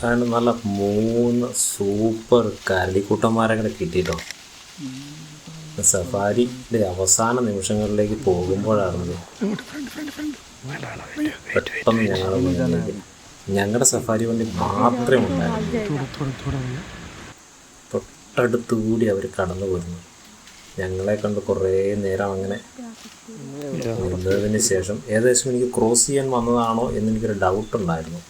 അതുകൊണ്ട് നല്ല മൂന്ന് സൂപ്പർ കരടിക്കൂട്ടന്മാരെ കൂടെ കിട്ടിയിട്ടോ സഫാരിയുടെ അവസാന നിമിഷങ്ങളിലേക്ക് പോകുമ്പോഴാണ് പെട്ടെന്ന് ഞങ്ങളുടെ മുന്നിലേക്ക് ഞങ്ങളുടെ സഫാരി വണ്ടി മാത്രമേ ഉണ്ടായിരുന്നു തൊട്ടടുത്തുകൂടി അവർ കടന്നു പോയിരുന്നു. ഞങ്ങളെ കണ്ട് കുറേ നേരം അങ്ങനെ നിന്നതിന് ശേഷം ഏകദേശം എനിക്ക് ക്രോസ് ചെയ്യാൻ വന്നതാണോ എന്ന് എനിക്കൊരു ഡൗട്ട് ഉണ്ടായിരുന്നു.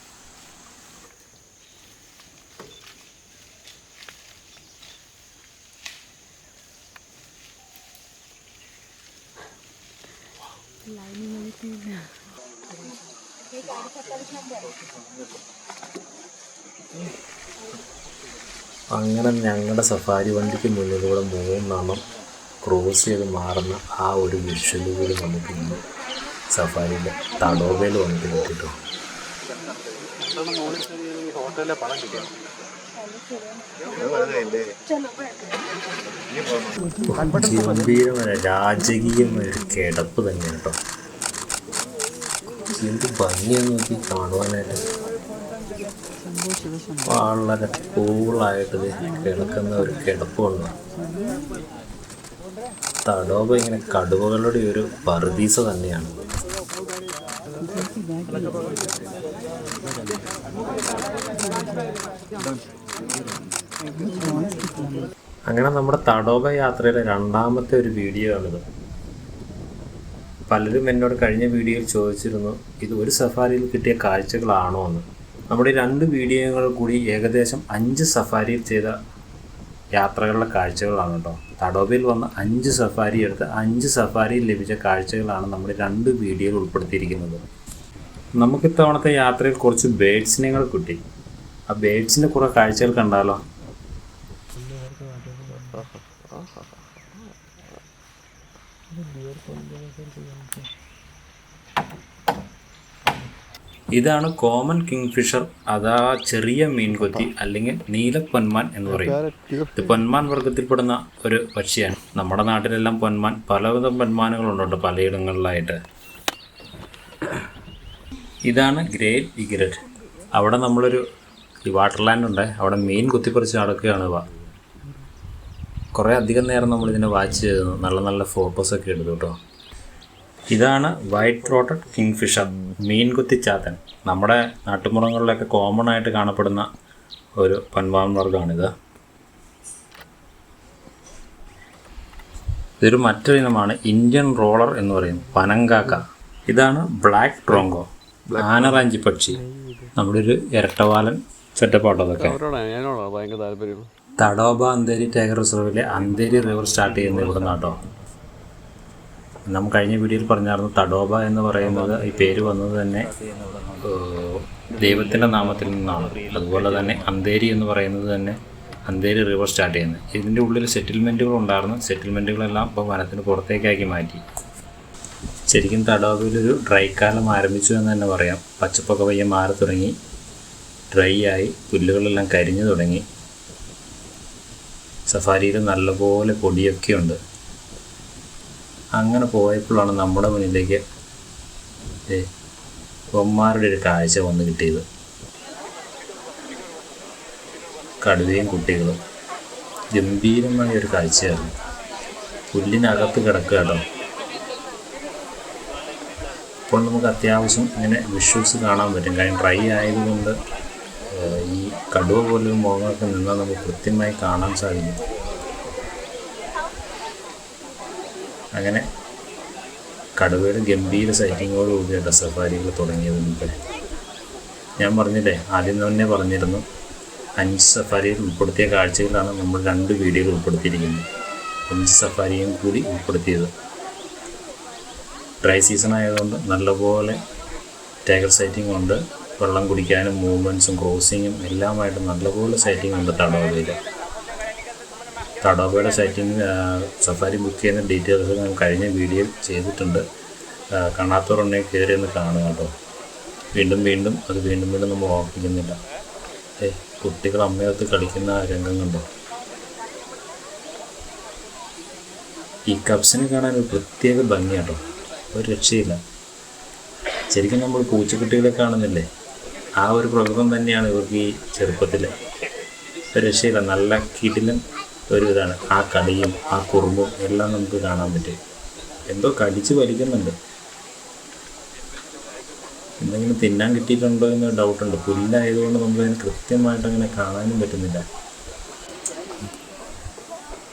അങ്ങനെ ഞങ്ങളുടെ സഫാരി വണ്ടിക്ക് മുന്നിലൂടെ മൂന്നെണ്ണം ക്രോസ് ചെയ്ത് മാറുന്ന ആ ഒരു വിഷ്വൽ കൂടി നമുക്ക് ഇന്ന് സഫാരിയുടെ തടോവയിൽ വന്നിട്ട് കിട്ടിട്ടോ ഗംഭീരമായ രാജകീയമായ ഒരു കിടപ്പ് തന്നെ കേട്ടോ എന്ത് ഭംഗിയെന്ന് നോക്കി കാണുവാനായിട്ട്. വളരെ കൂളായിട്ട് കിടക്കുന്ന ഒരു കിടപ്പുണ്ട് തടോബ ഇങ്ങനെ കടുവകളുടെ ഒരു പറുദീസ തന്നെയാണ്. അങ്ങനെ നമ്മുടെ തടോബ യാത്രയിലെ രണ്ടാമത്തെ ഒരു വീഡിയോ ആണിത്. പലരും എന്നോട് കഴിഞ്ഞ വീഡിയോയിൽ ചോദിച്ചിരുന്നു ഇത് ഒരു സഫാരിയിൽ കിട്ടിയ കാഴ്ചകളാണോ എന്ന്? നമ്മുടെ രണ്ട് വീഡിയോകൾ കൂടി ഏകദേശം അഞ്ച് സഫാരിയിൽ ചെയ്ത യാത്രകളുടെ കാഴ്ചകളാണ് കേട്ടോ. തടോബയിൽ വന്ന അഞ്ച് സഫാരി എടുത്ത് അഞ്ച് സഫാരിയിൽ ലഭിച്ച കാഴ്ചകളാണ് നമ്മുടെ രണ്ട് വീഡിയോയിൽ ഉൾപ്പെടുത്തിയിരിക്കുന്നത്. നമുക്ക് ഇത്തവണത്തെ യാത്രയിൽ കുറച്ച് ബേഡ്സിനങ്ങൾ കൂടെ കിട്ടി. ആ ബേഡ്സിന്റെ കുറെ കാഴ്ചകൾ കണ്ടാലോ? ഇതാണ് കോമൺ കിങ് ഫിഷർ അതാ ചെറിയ മീൻകൊത്തി അല്ലെങ്കിൽ നീല പൊന്മാൻ എന്ന് പറയും. ഇത് പൊന്മാൻ വർഗത്തിൽപ്പെടുന്ന ഒരു പക്ഷിയാണ്. നമ്മുടെ നാട്ടിലെല്ലാം പൊന്മാൻ പലവിധം പൊന്മാനുകളുണ്ട് പലയിടങ്ങളിലായിട്ട്. ഇതാണ് ഗ്രേറ്റ് ഇഗ്രറ്റ്. അവിടെ നമ്മളൊരു ഈ വാട്ടർ ലാൻഡ് ഉണ്ട്. അവിടെ മീൻ കുത്തിപ്പറിച്ച് നടക്കുകയാണ് ഇവ. കുറേ അധികം നേരം നമ്മൾ ഇതിനെ വാച്ച് ചെയ്തു നല്ല നല്ല ഫോട്ടോസൊക്കെ എടുത്തു കേട്ടോ. ഇതാണ് വൈറ്റ് ത്രോട്ടഡ് കിങ് ഫിഷർ മീൻ കുത്തിച്ചാത്തൻ. നമ്മുടെ നാട്ടുമ്പുറങ്ങളിലൊക്കെ കോമൺ ആയിട്ട് കാണപ്പെടുന്ന ഒരു പൻവാൻ വർഗമാണിത് ഇതൊരു മറ്റൊരു ഇനമാണ് ഇന്ത്യൻ റോളർ എന്ന് പറയുന്നത് പനങ്കാക്ക. ഇതാണ് ബ്ലാക്ക് ട്രോങ്കോ ആനറാഞ്ചി പക്ഷി നമ്മുടെ ഒരു ഇരട്ടവാലൻ സെറ്റപ്പ് ആട്ടോ അതൊക്കെ തടോബ അന്തേരി ടൈഗർ റിസർവിലെ അന്തേരി റിവർ സ്റ്റാർട്ട് ചെയ്യുന്നത് ഇവിടെ നിന്നാട്ടോ നമ്മൾ കഴിഞ്ഞ വീഡിയോയിൽ പറഞ്ഞായിരുന്നു തടോബ എന്ന് പറയുന്നത് ഈ പേര് വന്നത് തന്നെ ദൈവത്തിന്റെ നാമത്തിൽ നിന്നാണ്. അതുപോലെ തന്നെ അന്തേരി എന്ന് പറയുന്നത് തന്നെ അന്തേരി റിവർ സ്റ്റാർട്ട് ചെയ്യുന്നത്. ഇതിന്റെ ഉള്ളിൽ സെറ്റിൽമെന്റുകൾ ഉണ്ടായിരുന്നു. സെറ്റിൽമെന്റുകളെല്ലാം ഇപ്പോൾ വനത്തിന് പുറത്തേക്കാക്കി മാറ്റി. ശരിക്കും തടോബയിലൊരു ഡ്രൈ കാലം ആരംഭിച്ചു എന്ന് തന്നെ പറയാം. പച്ചപ്പൊക്കെ പയ്യെ മാറി തുടങ്ങി. ഡ്രൈ ആയി പുല്ലുകളെല്ലാം കരിഞ്ഞു തുടങ്ങി. സഫാരിയിൽ നല്ലപോലെ പൊടിയൊക്കെ ഉണ്ട്. അങ്ങനെ പോയപ്പോഴാണ് നമ്മുടെ മുന്നിലേക്ക് ബൊമ്മാരുടെ ഒരു കാഴ്ച വന്ന് കിട്ടിയത്. കടുവയും കുട്ടികളും. ഗംഭീരമായ ഒരു കാഴ്ചയായിരുന്നു. പുല്ലിനകത്ത് കിടക്കുക കേട്ടോ. ഇപ്പോൾ നമുക്ക് അത്യാവശ്യം ഇങ്ങനെ വിഷ്വൽസ് കാണാൻ പറ്റും. കാര്യം ഡ്രൈ ആയതുകൊണ്ട് ഈ കടുവ പോലൊരു മുഖമൊക്കെ നിന്നാൽ നമുക്ക് കൃത്യമായി കാണാൻ സാധിക്കും. അങ്ങനെ കടുവയുടെ ഗംഭീര സൈറ്റിങ്ങോട് കൂടിയാണ് സഫാരികൾ തുടങ്ങിയത് മുമ്പേ ഞാൻ പറഞ്ഞില്ലേ ആദ്യം തന്നെ പറഞ്ഞിരുന്നു അഞ്ച് സഫാരിയിൽ ഉൾപ്പെടുത്തിയ കാഴ്ചകളാണ് നമ്മൾ രണ്ട് വീഡിയോകൾ ഉൾപ്പെടുത്തിയിരിക്കുന്നത്. അഞ്ച് സഫാരിയും കൂടി ഉൾപ്പെടുത്തിയത്. ഡ്രൈ സീസൺ ആയതുകൊണ്ട് നല്ലപോലെ ടൈഗർ സൈറ്റിംഗ് ഉണ്ട്. വെള്ളം കുടിക്കാനും മൂവ്മെന്റ്സും ക്രോസിങ്ങും എല്ലാമായിട്ട് നല്ലപോലെ സൈറ്റിംഗ് ഉണ്ട് തടോബയിൽ തടോബയുടെ സൈറ്റിംഗ് സഫാരി ബുക്ക് ചെയ്യുന്ന ഡീറ്റെയിൽസ് ഞാൻ കഴിഞ്ഞ വീഡിയോയിൽ ചെയ്തിട്ടുണ്ട്. കാണാത്തവരുണ്ടെങ്കിൽ കയറി ഒന്ന് കാണുക കേട്ടോ. വീണ്ടും വീണ്ടും അത് വീണ്ടും വീണ്ടും നമ്മൾ ഓർപ്പിക്കുന്നില്ല. ഏ കുട്ടികൾ അമ്മയത്ത് കളിക്കുന്ന രംഗങ്ങളുണ്ടോ? രംഗം കണ്ടോ ഈ കപ്സിനെ കാണാൻ ഒരു പ്രത്യേക ഭംഗിയാട്ടോ. ഒരു രക്ഷയില്ല. ശരിക്കും നമ്മൾ പൂച്ചക്കുട്ടികളെ കാണുന്നില്ലേ? ആ ഒരു പ്രകൃതം തന്നെയാണ് ഇവർക്ക് ഈ ചെറുപ്പത്തിൽ രക്ഷയില്ല. നല്ല കിടിലൻ ഒരു ഇതാണ്. ആ കളിയും ആ കുറുമ്പും എല്ലാം നമുക്ക് കാണാൻ പറ്റും. എന്തോ കടിച്ച് വലിക്കുന്നുണ്ട്. എന്തെങ്കിലും തിന്നാൻ കിട്ടിയിട്ടുണ്ടോ എന്ന് ഡൗട്ടുണ്ട് പുല്ലായതുകൊണ്ട് നമുക്ക് അതിന് കൃത്യമായിട്ട് അങ്ങനെ കാണാനും പറ്റുന്നില്ല.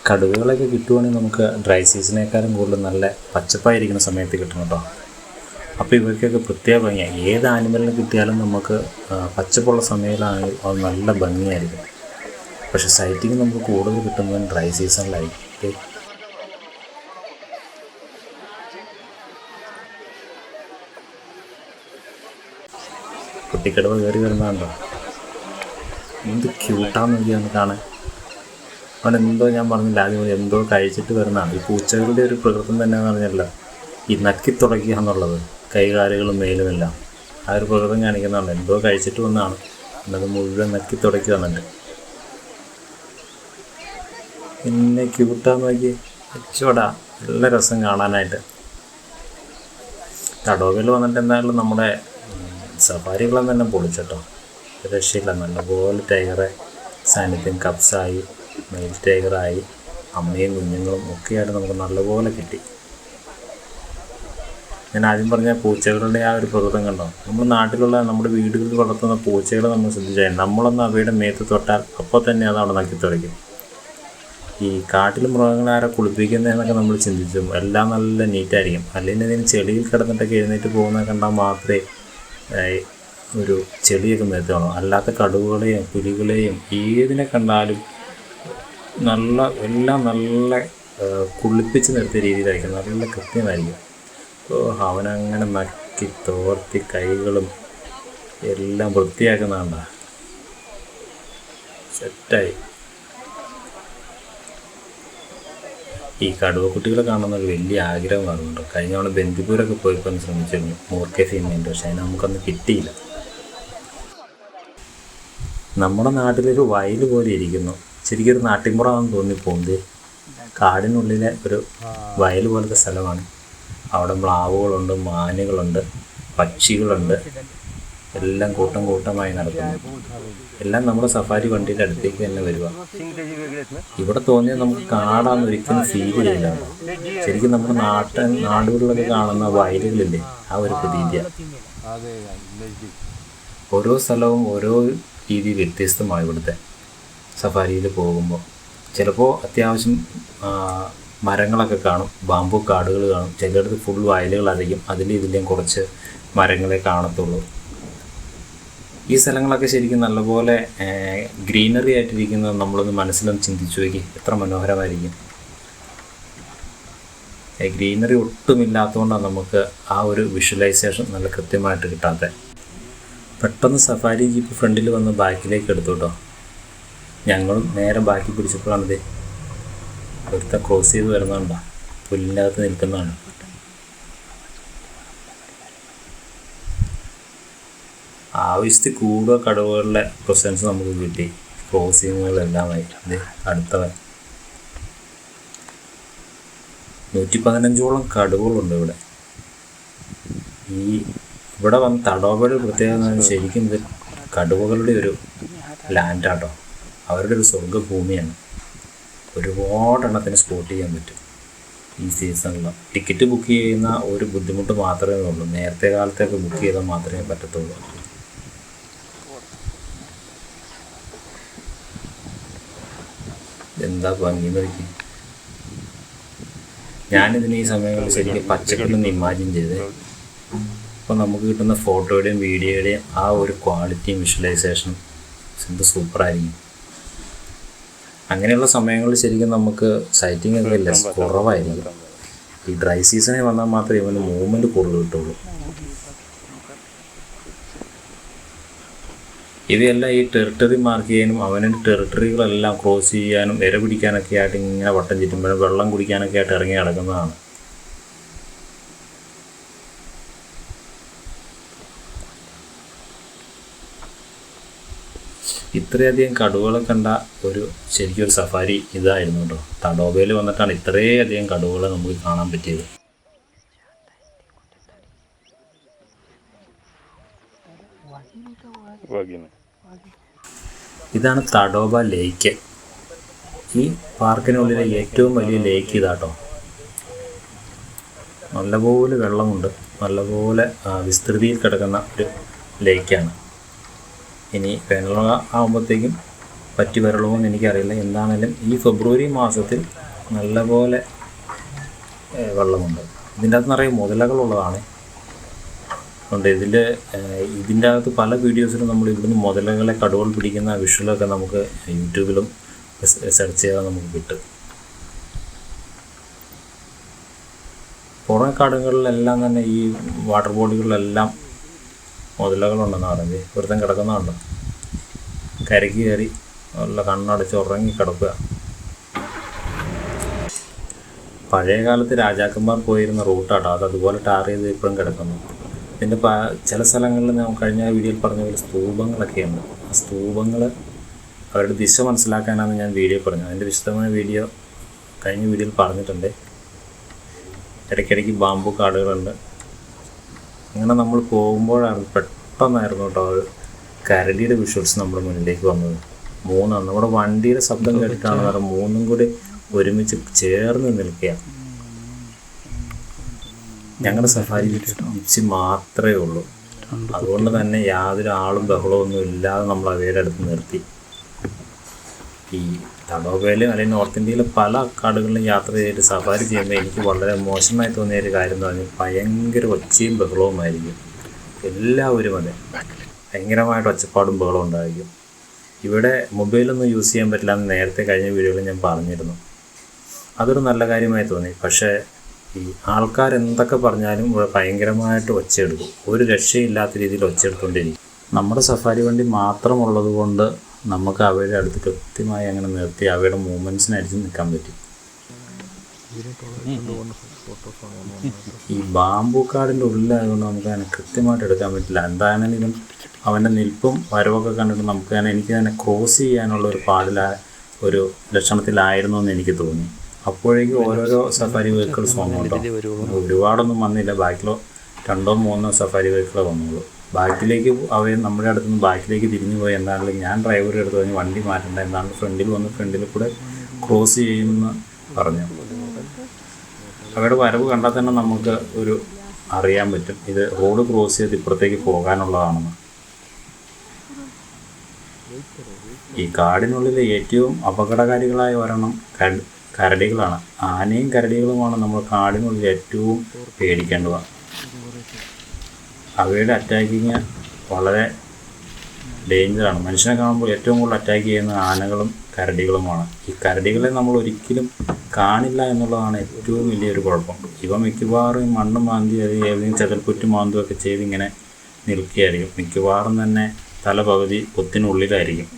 കടുവകളൊക്കെ കിട്ടുവാണെങ്കിൽ നമുക്ക് ഡ്രൈ സീസണേക്കാളും കൂടുതൽ നല്ല പച്ചപ്പായിരിക്കുന്ന സമയത്ത് കിട്ടണം കേട്ടോ. അപ്പോൾ ഇവയ്ക്കൊക്കെ പ്രത്യേക ഭംഗിയാണ് ഏത് ആനിമലിനെ കിട്ടിയാലും നമുക്ക് പച്ചപ്പുള്ള സമയത്താണെങ്കിൽ അത് നല്ല ഭംഗിയായിരിക്കും. പക്ഷേ സൈറ്റിങ് നമുക്ക് കൂടുതൽ കിട്ടുന്നത് ഡ്രൈ സീസണിലായിരിക്കും കുട്ടിക്കടവ് കയറി വരുന്നതാണ്ടോ എന്ത് ക്യൂട്ടാന്ന് നോക്കിയാണ് കാണാൻ. അവൻ എന്തോ ഞാൻ പറഞ്ഞില്ല ആദ്യം എന്തോ കഴിച്ചിട്ട് വരുന്നതാണ്. ഈ പൂച്ചകളുടെ ഒരു പ്രകൃതം തന്നെ പറഞ്ഞല്ല. ഈ നക്കി തുടയ്ക്കുക എന്നുള്ളത്. കൈകാലുകളും മേലുമെല്ലാം ആ ഒരു പ്രകൃതം കാണിക്കുന്നതാണ്. എന്തോ കഴിച്ചിട്ട് വന്നാണ്. എന്നത് മുഴുവൻ നക്കി തുടക്കി വന്നിട്ട് പിന്നെ ക്യൂട്ടാ നോക്കി. അച്ചോടാ നല്ല രസം കാണാനായിട്ട്. തടോവിൽ വന്നിട്ട് എന്തായാലും നമ്മുടെ സഫാരികളും തന്നെ പൊളിച്ചട്ടോ. രക്ഷയില്ല. നല്ലപോലെ ടൈഗറെ സാന്നിധ്യം കപ്സായി മെയിൽ ടൈഗറായി അമ്മയും കുഞ്ഞുങ്ങളും ഒക്കെയായിട്ട് നമുക്ക് നല്ലപോലെ കിട്ടി. ഞാൻ ആദ്യം പറഞ്ഞ പൂച്ചകളുടെ ആ ഒരു പ്രകൃതം കണ്ടോ? നമ്മൾ നാട്ടിലുള്ള നമ്മുടെ വീടുകളിൽ വളർത്തുന്ന പൂച്ചകളെ നമ്മൾ ശ്രദ്ധിച്ചാൽ നമ്മളൊന്ന് അവയുടെ മേത്ത് തൊട്ടാൽ അപ്പോൾ തന്നെ അത് അവിടെ നക്കി തുടയ്ക്കും. ഈ കാട്ടിൽ മൃഗങ്ങളെ ആരെ കുളിപ്പിക്കുന്നതെന്നൊക്കെ നമ്മൾ ചിന്തിച്ചു എല്ലാം നല്ല നീറ്റായിരിക്കും. അല്ലെങ്കിൽ അതിന് ചെളിയിൽ കിടന്നിട്ടൊക്കെ എഴുന്നേറ്റ് പോകുന്നത് കണ്ടാൽ മാത്രമേ ഒരു ചെളിയൊക്കെ മേത്ത് കാണും. അല്ലാത്ത കടുവകളെയും പുലികളെയും ഏതിനെ കണ്ടാലും നല്ല എല്ലാം നല്ല കുളിപ്പിച്ച് നിർത്തിയ രീതിയിലായിരിക്കും. നല്ല കൃത്യമായിരിക്കും. അപ്പോൾ അവനങ്ങനെ നക്കി തോർത്തി കൈകളും എല്ലാം വൃത്തിയാക്കുന്നതാണ്ടാ സെറ്റായി. ഈ കടുവ കുട്ടികളെ കാണുന്ന ഒരു വലിയ ആഗ്രഹമാകുന്നുണ്ട് കഴിഞ്ഞ തവണ ബന്ദിപ്പൂരൊക്കെ പോയിപ്പോൾ ശ്രമിച്ചിരുന്നു. മൂർക്കെ ഫീമെയിന്റെ പക്ഷേ അതിന് നമുക്കൊന്നും കിട്ടിയില്ല. നമ്മുടെ നാട്ടിലൊരു വയൽ പോലെ ഇരിക്കുന്നു. ശരിക്കും ഒരു നാട്ടിൻപുറമാണെന്ന് തോന്നിപ്പോകുന്നത് കാടിനുള്ളിലെ ഒരു വയൽ പോലത്തെ സ്ഥലമാണ്. അവിടെ മ്ലാവുകളുണ്ട് മാനുകളുണ്ട് പക്ഷികളുണ്ട്. എല്ലാം കൂട്ടം കൂട്ടമായി നടക്കുന്നു. എല്ലാം നമ്മുടെ സഫാരി വണ്ടിയുടെ അടുത്തേക്ക് തന്നെ വരിക ഇവിടെ തോന്നിയാൽ നമുക്ക് കാടാന്ന് ഒരിക്കലും ഫീൽ ചെയ്യില്ല. ശരിക്കും നമ്മുടെ നാട്ടൻ നാടുകളിലൊക്കെ കാണുന്ന വയലുകളില്ലേ ആ ഒരു പ്രതീതി ഓരോ സ്ഥലവും ഓരോ രീതി വ്യത്യസ്തമാണ് ഇവിടുത്തെ സഫാരിയിൽ പോകുമ്പോൾ. ചിലപ്പോൾ അത്യാവശ്യം മരങ്ങളൊക്കെ കാണും. ബാമ്പു കാടുകൾ കാണും. ചിലയിടത്ത് ഫുൾ വയലുകളായിരിക്കും അതിന്റെ ഇതിലെയും കുറച്ച് മരങ്ങളെ കാണത്തുള്ളൂ. ഈ സ്ഥലങ്ങളൊക്കെ ശരിക്കും നല്ലപോലെ ഗ്രീനറി ആയിട്ടിരിക്കുന്നത് നമ്മളൊന്ന് മനസ്സിലൊന്ന് ചിന്തിച്ചു നോക്കി. എത്ര മനോഹരമായിരിക്കും. ഗ്രീനറി ഒട്ടുമില്ലാത്തതുകൊണ്ടാണ് നമുക്ക് ആ ഒരു വിഷ്വലൈസേഷൻ നല്ല കൃത്യമായിട്ട് കിട്ടാത്തത് പെട്ടെന്ന് സഫാരി ജീപ്പ് ഫ്രണ്ടിൽ വന്ന് ബാക്കിലേക്ക് എടുത്തു കേട്ടോ. ഞങ്ങളും നേരെ ബാക്കി പിടിച്ചപ്പോഴാണിത് ഒരുത്ത ക്രോസ് ചെയ്ത് വരുന്നതാണ്ടാ പുല്ലിന്റെ അകത്ത് നിൽക്കുന്നതാണ്. ആവശ്യത്തിൽ കൂടുതൽ കടവുകളുടെ പ്രസൻസ് നമുക്ക് കിട്ടി. ക്രോസിങ്ങുകളെല്ലാമായി ഇത് അടുത്തവൻ. നൂറ്റി പതിനഞ്ചോളം കടവുകളുണ്ട് ഇവിടെ. ഈ ഇവിടെ വന്ന് തടോബയുടെ പ്രത്യേകത ശരിക്കും ഇത് കടുവകളുടെ ഒരു ലാൻഡാട്ടോ അവരുടെ ഒരു സ്വർഗഭൂമിയാണ്. ഒരുപാട് എണ്ണത്തിന് സ്പോട്ട് ചെയ്യാൻ പറ്റും. ഈ സീസണിൽ ടിക്കറ്റ് ബുക്ക് ചെയ്യുന്ന ഒരു ബുദ്ധിമുട്ട് മാത്രമേ ഉള്ളൂ. നേരത്തെ കാലത്തൊക്കെ ബുക്ക് ചെയ്താൽ മാത്രമേ പറ്റത്തുള്ളൂ. എന്താ ഭംഗി നോക്കി ഞാനിതിന് ഈ സമയങ്ങളിൽ ശരിക്കും പച്ചക്കറിലൊന്ന് ഇമാജിൻ ചെയ്ത്. അപ്പോൾ നമുക്ക് കിട്ടുന്ന ഫോട്ടോയുടെയും വീഡിയോയുടെയും ആ ഒരു ക്വാളിറ്റിയും വിഷ്വലൈസേഷനും എന്ത് സൂപ്പറായിരിക്കും അങ്ങനെയുള്ള സമയങ്ങളിൽ ശരിക്കും നമുക്ക് സൈറ്റിംഗ് ഒക്കെ ലെസ് കുറവായിരിക്കും ഈ ഡ്രൈ സീസണിൽ വന്നാൽ മാത്രമേ ഇവന് മൂവ്മെന്റ് കൂടുതൽ കിട്ടുള്ളൂ. ഇവയെല്ലാം ഈ ടെറിട്ടറി മാർക്ക് ചെയ്യാനും അവന്റെ ടെറിട്ടറികളെല്ലാം ക്രോസ് ചെയ്യാനും ഇര പിടിക്കാനൊക്കെ ആയിട്ട് ഇങ്ങനെ വട്ടം ചുറ്റുമ്പോഴും വെള്ളം കുടിക്കാനൊക്കെ ആയിട്ട് ഇറങ്ങി നടക്കുന്നതാണ്. ഇത്രയധികം കടുവകളെ കണ്ട ഒരു ശരിക്കും ഒരു സഫാരി ഇതായിരുന്നു കേട്ടോ. തടോബയിൽ വന്നിട്ടാണ് ഇത്രയധികം കടുവകളെ നമുക്ക് കാണാൻ പറ്റിയത്. ഇതാണ് തടോബ ലേക്ക്. ഈ പാർക്കിനുള്ളിലെ ഏറ്റവും വലിയ ലേക്ക് ഇതാട്ടോ നല്ലപോലെ വെള്ളമുണ്ട്. നല്ലപോലെ വിസ്തൃതിയിൽ കിടക്കുന്ന ഒരു ലേക്കാണ് ഇനി വേനൽ ആകുമ്പോഴത്തേക്കും പറ്റി വരളുമോ എന്ന് എനിക്കറിയില്ല. എന്താണേലും ഈ ഫെബ്രുവരി മാസത്തിൽ നല്ലപോലെ പോലെ വെള്ളമുണ്ട്. ഇതിന്റെ അകത്ത് നിറയെ മുതലകളുള്ളതാണ് അതുകൊണ്ട് ഇതിൽ ഇതിന്റെ അകത്ത് പല വീഡിയോസിലും നമ്മൾ ഇവിടുന്ന് മുതലകളെ കടുവൾ പിടിക്കുന്ന വിഷ്വലൊക്കെ നമുക്ക് യൂട്യൂബിലും സെർച്ച് ചെയ്താൽ നമുക്ക് കിട്ടും. പുറം കാടുകളിലെല്ലാം തന്നെ ഈ വാട്ടർ ബോഡികളിലെല്ലാം മുതലകളുണ്ടെന്ന് പറഞ്ഞത് ഒരുത്തൻ കിടക്കുന്നുണ്ടോ. കരക്ക് കയറി നല്ല കണ്ണടച്ച് ഉറങ്ങി കിടക്കുക. പഴയ കാലത്ത് രാജാക്കന്മാർ പോയിരുന്ന റൂട്ടാട്ടോ. അത് അതുപോലെ ടാർ ചെയ്ത് ഇപ്പോഴും കിടക്കുന്നു. പിന്നെ പ ചില സ്ഥലങ്ങളിൽ ഞാൻ കഴിഞ്ഞ വീഡിയോയിൽ പറഞ്ഞ പോലെ സ്തൂപങ്ങളൊക്കെയുണ്ട് ആ സ്തൂപങ്ങൾ അവരുടെ ദിശ മനസ്സിലാക്കാനാണ് ഞാൻ വീഡിയോ പറഞ്ഞത്. അതിന്റെ വിശദമായ വീഡിയോ കഴിഞ്ഞ വീഡിയോയിൽ പറഞ്ഞിട്ടുണ്ട്. ഇടയ്ക്കിടയ്ക്ക് ബാമ്പു കാടുകളുണ്ട്. അങ്ങനെ നമ്മൾ പോകുമ്പോഴാണ് പെട്ടെന്നായിരുന്നു കേട്ടോ അത് കരടിയുടെ വിഷ്വൽസ് നമ്മുടെ മുന്നിലേക്ക് വന്നത്. മൂന്നാണ്. നമ്മുടെ വണ്ടിയുടെ ശബ്ദം കേട്ടിട്ടാണ് കാരണം മൂന്നും കൂടി ഒരുമിച്ച് ചേർന്ന് നിൽക്കുക. ഞങ്ങളുടെ സഫാരി ജിപ്സി മാത്രമേ ഉള്ളൂ. അതുകൊണ്ട് തന്നെ യാതൊരു ആളും ബഹളമൊന്നും ഇല്ലാതെ നമ്മൾ അവയുടെ അടുത്ത് നിർത്തി. ഈ തടോബയിലും അല്ലെങ്കിൽ നോർത്ത് ഇന്ത്യയിലെ പല കാടുകളിലും യാത്ര ചെയ്തിട്ട് സഫാരി ചെയ്യുമ്പോൾ എനിക്ക് വളരെ മോശമായി തോന്നിയ ഒരു കാര്യം എന്ന് പറഞ്ഞാൽ ഭയങ്കര ഒച്ചയും ബഹളവുമായിരിക്കും എല്ലാവരും അതെ. ഭയങ്കരമായിട്ട് ഒച്ചപ്പാടും ബഹളവും ഉണ്ടായിരിക്കും. ഇവിടെ മൊബൈലൊന്നും യൂസ് ചെയ്യാൻ പറ്റില്ല എന്ന് നേരത്തെ കഴിഞ്ഞ വീഡിയോയിൽ ഞാൻ പറഞ്ഞിരുന്നു. അതൊരു നല്ല കാര്യമായി തോന്നി. പക്ഷേ ഈ ആൾക്കാർ എന്തൊക്കെ പറഞ്ഞാലും ഇവിടെ ഭയങ്കരമായിട്ട് ഒച്ചയെടുക്കും. ഒരു രക്ഷയില്ലാത്ത രീതിയിൽ ഒച്ചയെടുത്തുകൊണ്ടിരിക്കും. നമ്മുടെ സഫാരി വണ്ടി മാത്രമുള്ളത് കൊണ്ട് നമുക്ക് അവയുടെ അടുത്ത് കൃത്യമായി അങ്ങനെ നിർത്തി അവയുടെ മൂവ്മെന്റ്സിനായിരിക്കും നിൽക്കാൻ പറ്റും. ഈ ബാമ്പു കാടിന്റെ ഉള്ളിലായതുകൊണ്ട് നമുക്ക് അതിനെ കൃത്യമായിട്ട് എടുക്കാൻ പറ്റില്ല. എന്താണെങ്കിലും അവന്റെ നിൽപ്പും വരവൊക്കെ കണ്ടിട്ട് നമുക്ക് തന്നെ എനിക്ക് തന്നെ ക്രോസ് ചെയ്യാനുള്ള ഒരു പാടില ഒരു ലക്ഷണത്തിലായിരുന്നു എന്ന് എനിക്ക് തോന്നി. അപ്പോഴേക്കും ഓരോരോ സഫാരി വെഹിക്കിൾസ് വന്നുകൊണ്ടോ ഒരുപാടൊന്നും വന്നില്ല. ബാക്കിലോ രണ്ടോ മൂന്നോ സഫാരി വെഹിക്കിളേ വന്നുള്ളൂ ബാക്കിലേക്ക് അവർ നമ്മുടെ അടുത്ത് നിന്ന് ബാക്കിലേക്ക് തിരിഞ്ഞു പോയി. എന്താണെങ്കിലും ഞാൻ ഡ്രൈവറുടെ അടുത്ത് പറഞ്ഞ് വണ്ടി മാറ്റണ്ട. എന്താണ് ഫ്രണ്ടിൽ വന്ന് ഫ്രണ്ടിൽ കൂടെ ക്രോസ് ചെയ്യുമെന്ന് പറഞ്ഞു. അവരുടെ വരവ് കണ്ടാൽ തന്നെ നമുക്ക് ഒരു അറിയാൻ പറ്റും. ഇത് റോഡ് ക്രോസ് ചെയ്ത് ഇപ്പുറത്തേക്ക് പോകാനുള്ളതാണെന്ന്. ഈ കാടിനുള്ളിലെ ഏറ്റവും അപകടകാരികളായ ഒരെണ്ണം കരടികളാണ്. ആനയും കരടികളുമാണ് നമ്മൾ കാടിനുള്ളിൽ ഏറ്റവും പേടിക്കേണ്ടത്. അവയുടെ അറ്റാക്കിങ് വളരെ ഡേഞ്ചറാണ് മനുഷ്യനെ കാണുമ്പോൾ ഏറ്റവും കൂടുതൽ അറ്റാക്ക് ചെയ്യുന്ന ആനകളും കരടികളുമാണ്. ഈ കരടികളെ നമ്മൾ ഒരിക്കലും കാണില്ല എന്നുള്ളതാണ് ഏറ്റവും വലിയൊരു കുഴപ്പം. ഇവ മിക്കവാറും മണ്ണ് മാന്തി ഏതെങ്കിലും മാന്തും ഒക്കെ ചെയ്ത് ഇങ്ങനെ നിൽക്കുകയായിരിക്കും. മിക്കവാറും തന്നെ തല പകുതി പൊത്തിനുള്ളിലായിരിക്കും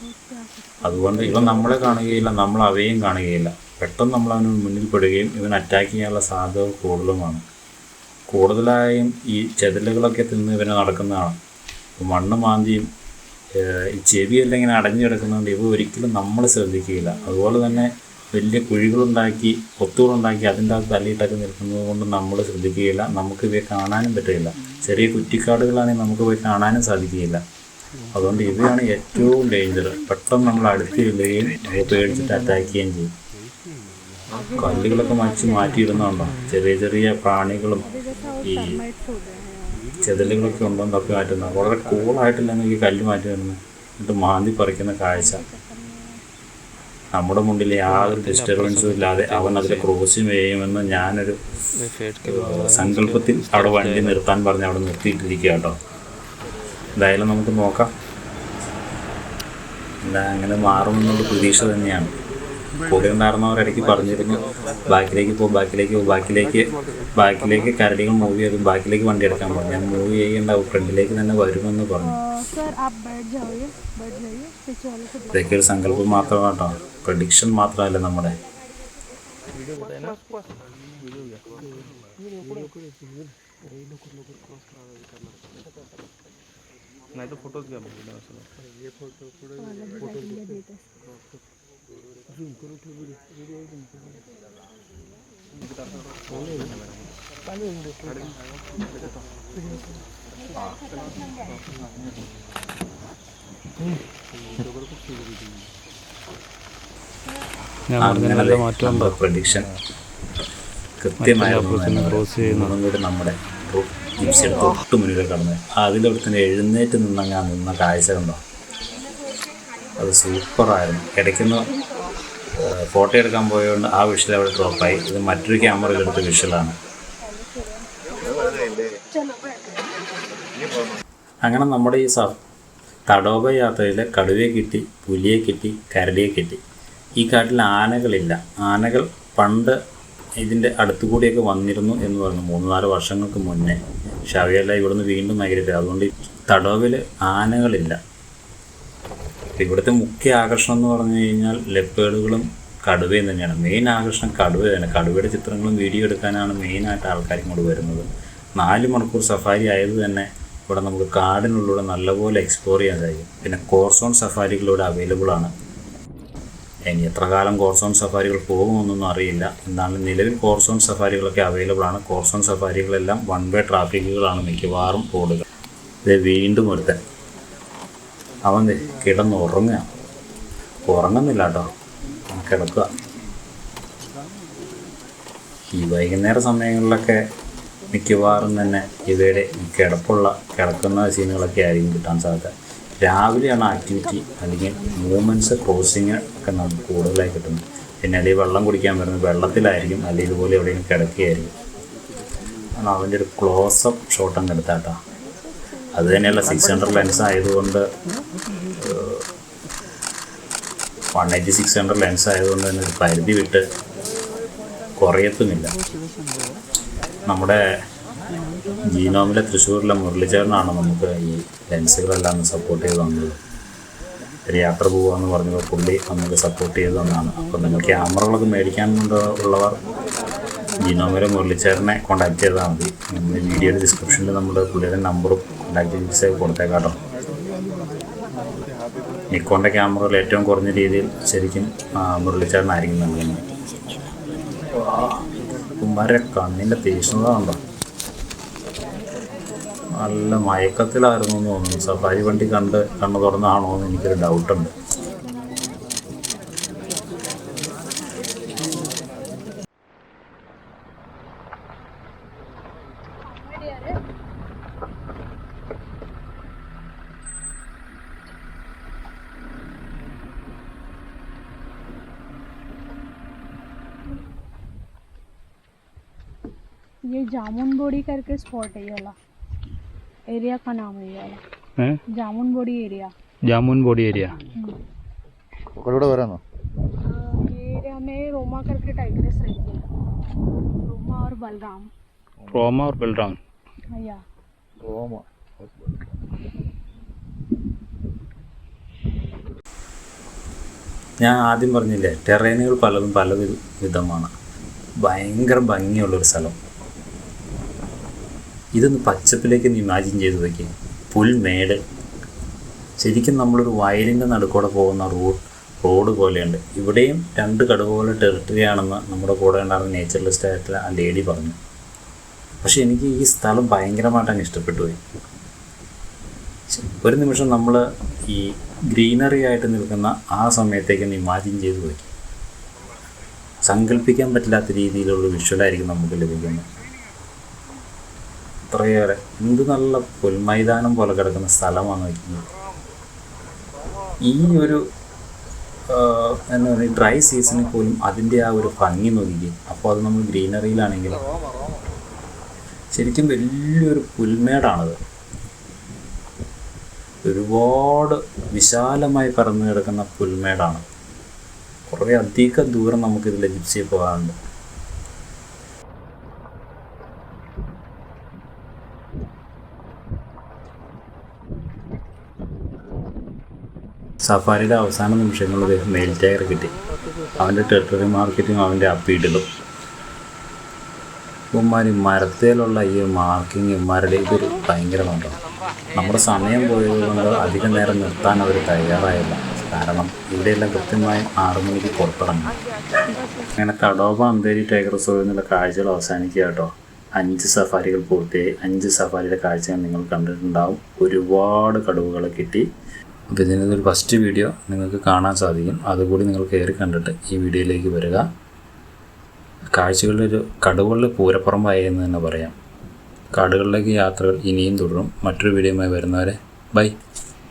അതുകൊണ്ട് ഇവ നമ്മളെ കാണുകയില്ല നമ്മൾ അവയും കാണുകയില്ല. പെട്ടെന്ന് നമ്മൾ അവന് മുന്നിൽ പെടുകയും ഇവൻ അറ്റാക്ക് ചെയ്യാനുള്ള സാധ്യത കൂടുതലുമാണ്. കൂടുതലായും ഈ ചെതലുകളൊക്കെ തിന്ന് ഇവന് നടക്കുന്നതാണ്. മണ്ണ് മാന്തിയും ഈ ചെവിയെല്ലാം ഇങ്ങനെ അടഞ്ഞു കിടക്കുന്നതുകൊണ്ട് ഇവ ഒരിക്കലും നമ്മൾ ശ്രദ്ധിക്കുകയില്ല. അതുപോലെ തന്നെ വലിയ കുഴികളുണ്ടാക്കി കൊത്തുകളുണ്ടാക്കി അതിന്റെ അകത്ത് തല്ലിയിട്ടൊക്കെ നിൽക്കുന്നത് കൊണ്ട് നമ്മൾ ശ്രദ്ധിക്കുകയില്ല. നമുക്ക് ഇവയെ കാണാനും പറ്റുകയില്ല. ചെറിയ കുറ്റിക്കാടുകളാണെങ്കിൽ നമുക്ക് പോയി കാണാനും സാധിക്കുകയില്ല. അതുകൊണ്ട് ഇവയാണ് ഏറ്റവും ഡേഞ്ചർ പെട്ടെന്ന് നമ്മൾ അടുത്ത് ചെല്ലുകയും പേടിച്ചിട്ട് അറ്റാക്ക് ചെയ്യുകയും ചെയ്യും. കല്ലുകളൊക്കെ മറിച്ച് മാറ്റിയിടുന്നുണ്ടോ ചെറിയ ചെറിയ പ്രാണികളും ഈ ചെതലുകളൊക്കെ ഉണ്ടോ തപ്പി മാറ്റുന്ന വളരെ കൂളായിട്ടില്ലെന്ന് ഈ കല്ല് മാറ്റി വരുന്നത് എന്നിട്ട് മാന്തി പറിക്കുന്ന കാഴ്ച. നമ്മുടെ മുന്നിൽ യാതൊരു ഡിസ്റ്റർബൻസും ഇല്ലാതെ അവൻ അതിൽ ക്രോസ് ചെയ്യുമെന്ന് ഞാനൊരു സങ്കല്പത്തിൽ അവിടെ വണ്ടി നിർത്താൻ പറഞ്ഞ് അവിടെ നിർത്തിയിട്ടിരിക്കുക കേട്ടോ. എന്തായാലും നമുക്ക് നോക്കാം. എന്താ അങ്ങനെ മാറുമെന്നുള്ള പ്രതീക്ഷ തന്നെയാണ്. കൂടെ ഉണ്ടായിരുന്നവർ ഇടയ്ക്ക് പറഞ്ഞിരുന്നു. ബാക്കിലേക്ക് പോകും ബാക്കിലേക്ക് പോകും ബാക്കിലേക്ക് ബാക്കിലേക്ക് കരടികൾ മൂവ് ചെയ്തു. ബാക്കിലേക്ക് വണ്ടി എടുക്കാൻ പറഞ്ഞു. ഞാൻ മൂവ് ചെയ്യേണ്ടാവും ഫ്രണ്ടിലേക്ക് തന്നെ വരുമെന്ന് പറഞ്ഞു. ഇതൊക്കെ ഒരു സങ്കല്പം മാത്രമാട്ടോ. പ്രഡിക്ഷൻ മാത്രമല്ല നമ്മുടെ. नहीं तो फोटोज क्या ये फोटो फोटो മാറ്റം നമ്മുടെ ഒട്ടുമുന്നിലേക്ക് കടന്ന്. അതിന്റെ അവിടെ തന്നെ എഴുന്നേറ്റ് നിന്നങ്ങാൻ നിന്ന കാഴ്ച കണ്ടോ? അത് സൂപ്പറായിരുന്നു. ഇടയ്ക്കൊന്ന് ഫോട്ടോ എടുക്കാൻ പോയതുകൊണ്ട് ആ വിഷൽ അവിടെ ഡ്രോപ്പായി ഇത് മറ്റൊരു ക്യാമറയിൽ എടുത്ത വിഷലാണ് അങ്ങനെ നമ്മുടെ ഈ സ തടോപ യാത്രയിൽ കടുവയെ കിട്ടി പുലിയെ കിട്ടി കരടിയെ കിട്ടി. ഈ കാട്ടിൽ ആനകളില്ല. ആനകൾ പണ്ട് ഇതിന്റെ അടുത്തുകൂടിയൊക്കെ വന്നിരുന്നു എന്ന് പറഞ്ഞു. മൂന്ന് നാല് വർഷങ്ങൾക്ക് മുന്നേ. പക്ഷെ അവയെല്ലാം ഇവിടുന്ന് വീണ്ടും മൈഗ്രേറ്റ്. അതുകൊണ്ട് തടോവിൽ ആനകളില്ല. ഇവിടുത്തെ മുഖ്യ ആകർഷണം എന്ന് പറഞ്ഞു കഴിഞ്ഞാൽ ലെപ്പേഡുകളും കടുവയും തന്നെയാണ്. മെയിൻ ആകർഷണം കടുവ തന്നെ. കടുവയുടെ ചിത്രങ്ങളും വീഡിയോ എടുക്കാനാണ് മെയിനായിട്ട് ആൾക്കാർ ഇങ്ങോട്ട് വരുന്നത്. നാല് മണിക്കൂർ സഫാരി ആയത് തന്നെ ഇവിടെ നമുക്ക് കാടിനുള്ളിലൂടെ നല്ലപോലെ എക്സ്പ്ലോർ ചെയ്യാൻ കഴിയും. പിന്നെ കോർസോൺ സഫാരികളിലൂടെ അവൈലബിൾ ആണ്. ഇനി എത്ര കാലം കോർസോൺ സഫാരികൾ പോകുമെന്നൊന്നും അറിയില്ല. എന്നാലും നിലവിൽ കോർസോൺ സഫാരികളൊക്കെ അവൈലബിൾ ആണ്. കോർസോൺ സഫാരികളെല്ലാം വൺ വേ ട്രാഫിക്കുകളാണ് മിക്കവാറും റോഡുകൾ ഇത് വീണ്ടും ഒരുത്തൻ. അവൻ കിടന്ന് ഉറങ്ങുക ഉറങ്ങുന്നില്ല കേട്ടോ കിടക്കുക. ഈ വൈകുന്നേര സമയങ്ങളിലൊക്കെ മിക്കവാറും തന്നെ ഇവയുടെ കിടപ്പുള്ള കിടക്കുന്ന സീനുകളൊക്കെ ആയിരിക്കും കിട്ടാൻ സാധ്യത. രാവിലെയാണ് ആക്ടിവിറ്റി അല്ലെങ്കിൽ മൂവ്മെന്റ്സ് ക്രോസിങ് ഒക്കെ നമുക്ക് കൂടുതലായി കിട്ടുന്നത്. പിന്നെ അല്ലെങ്കിൽ വെള്ളം കുടിക്കാൻ വരുന്നത് വെള്ളത്തിലായിരിക്കും അല്ലെങ്കിൽ ഇതുപോലെ എവിടെയെങ്കിലും കിടക്കുകയായിരിക്കും. അവന്റെ ഒരു ക്ലോസപ്പ് ഷോട്ട് എടുത്താട്ടോ. അത് തന്നെയല്ല സിക്സ് ഹൺഡ്രഡ് ലെൻസ് ആയതുകൊണ്ട് one eighty six hundred lens ആയതുകൊണ്ട് തന്നെ പരിധി വിട്ട് കുറയത്തുമില്ല നമ്മുടെ ജീനോമിലെ തൃശ്ശൂരിലെ മുരളിച്ചേട്ടനാണ് നമുക്ക് ഈ ലെൻസുകളെല്ലാം സപ്പോർട്ട് ചെയ്ത് തന്നത്. ഒരു യാത്ര പോകാമെന്ന് പറഞ്ഞപ്പോൾ പുള്ളി നമുക്ക് സപ്പോർട്ട് ചെയ്ത് തന്നതാണ്. അപ്പോൾ നിങ്ങൾ ക്യാമറകളൊക്കെ മേടിക്കാൻ ഉള്ളവർ ജീനോമിലെ മുരളിച്ചേട്ടനെ കോൺടാക്ട് ചെയ്താൽ മതി. നമ്മുടെ വീഡിയോയുടെ ഡിസ്ക്രിപ്ഷനിൽ നമ്മുടെ പുള്ളിയുടെ നമ്പറും കോൺടാക്ട് ഡീറ്റെയിൽസ് കൊടുത്തേക്കാട്ടോ. നിക്കോണിന്റെ ക്യാമറകൾ ഏറ്റവും കുറഞ്ഞ രീതിയിൽ ശരിക്കും മുരളിച്ചേട്ടനായിരിക്കും നൽകുന്നത് കുമാരെ കണ്ണിന്റെ തീക്ഷ്ണത ഉണ്ടോ നല്ല മയക്കത്തിലായിരുന്നു എന്ന് തോന്നുന്നു. സഫാരി വണ്ടി കണ്ട് കണ്ണു തുറന്നാണോ എന്ന് എനിക്കൊരു ഡൗട്ടുണ്ട് ये जामुन बोड़ी करके स्पॉट है ये वाला एरिया का नाम है ये वाला ഏ जामुन बोड़ी एरिया ജാമുൻ ബോഡി ഏരിയ ഇവിടെ വരാന്നോ ये एरिया में रोमा करके टाइग्रेस रहती है रोमा और बलराम റോമ ഓർ ബൽറാം या റോമ ഞാൻ ആദ്യം പറഞ്ഞില്ലേ ടെറൈനുകൾ പലതും പല വി- വിധമാണ് ഭയങ്കര ഭംഗിയുള്ളൊരു സ്ഥലം ഇതൊന്ന് പച്ചപ്പിലേക്ക് ഒന്ന് ഇമാജിൻ ചെയ്ത് വയ്ക്കുക പുൽമേട് ശരിക്കും നമ്മളൊരു വയലിന്റെ നടുക്കൂടെ പോകുന്ന റോഡ് റോഡ് പോലെയുണ്ട്. ഇവിടെയും രണ്ട് കടുവ ടെറിട്ടറി ആണെന്ന് നമ്മുടെ കൂടെ ഉണ്ടായിരുന്ന നേച്ചറലിസ്റ്റ് ആയിട്ടുള്ള ആ ലേഡി പറഞ്ഞു. പക്ഷെ എനിക്ക് ഈ സ്ഥലം ഭയങ്കരമായിട്ട് അങ്ങ് ഇഷ്ടപ്പെട്ടു പോയി ഒരു നിമിഷം നമ്മൾ ഈ ഗ്രീനറി ആയിട്ട് നിൽക്കുന്ന ആ സമയത്തേക്ക് ഒന്ന് ഇമാജിൻ ചെയ്ത് വയ്ക്കും സങ്കല്പിക്കാൻ പറ്റില്ലാത്ത രീതിയിലുള്ള വിഷ്വലായിരിക്കും നമുക്ക് ലഭിക്കുന്നത്. അത്രയേറെ എന്ത് നല്ല പുൽമൈതാനം പോലെ കിടക്കുന്ന സ്ഥലമാണ് വയ്ക്കുന്നത് ഈ ഒരു എന്താ പറയുക ഡ്രൈ സീസണിൽ പോലും അതിന്റെ ആ ഒരു ഭംഗി നോക്കിക്കും. അപ്പോൾ അത് നമ്മൾ ഗ്രീനറിയിലാണെങ്കിലും ശരിക്കും വലിയൊരു പുൽമേടാണത്. ഒരുപാട് വിശാലമായി പരന്നു കിടക്കുന്ന പുൽമേടാണ്. കുറേ അധികം ദൂരം നമുക്കിതിൽ ജിപ്സി പോകാനുണ്ട്. സഫാരിയുടെ അവസാന നിമിഷങ്ങളിൽ മെയിൽ ടയർ കിട്ടി. അവന്റെ ടെറിട്ടറി മാർക്കറ്റും അവന്റെ അപ്പീഡിലും ഇവന്മാർ മരത്തേലുള്ള ഈ മാർക്കിങ് ഇവന്മാരുടെ ഇതൊരു ഭയങ്കരമുണ്ടോ നമ്മുടെ സമയം പോയത് കൊണ്ട് അധികം നേരം നിർത്താൻ അവർ തയ്യാറായില്ല. കാരണം ഇവിടെയെല്ലാം കൃത്യമായി ആറു മണിക്ക് പുറത്തിറങ്ങും. അങ്ങനെ തടോബ അന്തേരി ടൈഗർ റിസർവ് എന്നുള്ള കാഴ്ചകൾ അവസാനിക്കുക കേട്ടോ. അഞ്ച് സഫാരികൾ പൂർത്തിയായി. അഞ്ച് സഫാരിയുടെ കാഴ്ചകൾ നിങ്ങൾ കണ്ടിട്ടുണ്ടാവും. ഒരുപാട് കടുവകൾ കിട്ടി. അപ്പോൾ ഇതിന്റെ ഒരു ഫസ്റ്റ് വീഡിയോ നിങ്ങൾക്ക് കാണാൻ സാധിക്കും. അതുകൂടി നിങ്ങൾ കയറി കണ്ടിട്ട് ഈ വീഡിയോയിലേക്ക് വരിക. കാഴ്ചകളുടെ ഒരു കടുകളുടെ പൂരപ്പുറമ്പായി എന്ന് തന്നെ പറയാം. കാടുകളിലേക്ക് യാത്രകൾ ഇനിയും തുടരും. മറ്റൊരു വീഡിയോയുമായി വരുന്നവരെ ബൈ.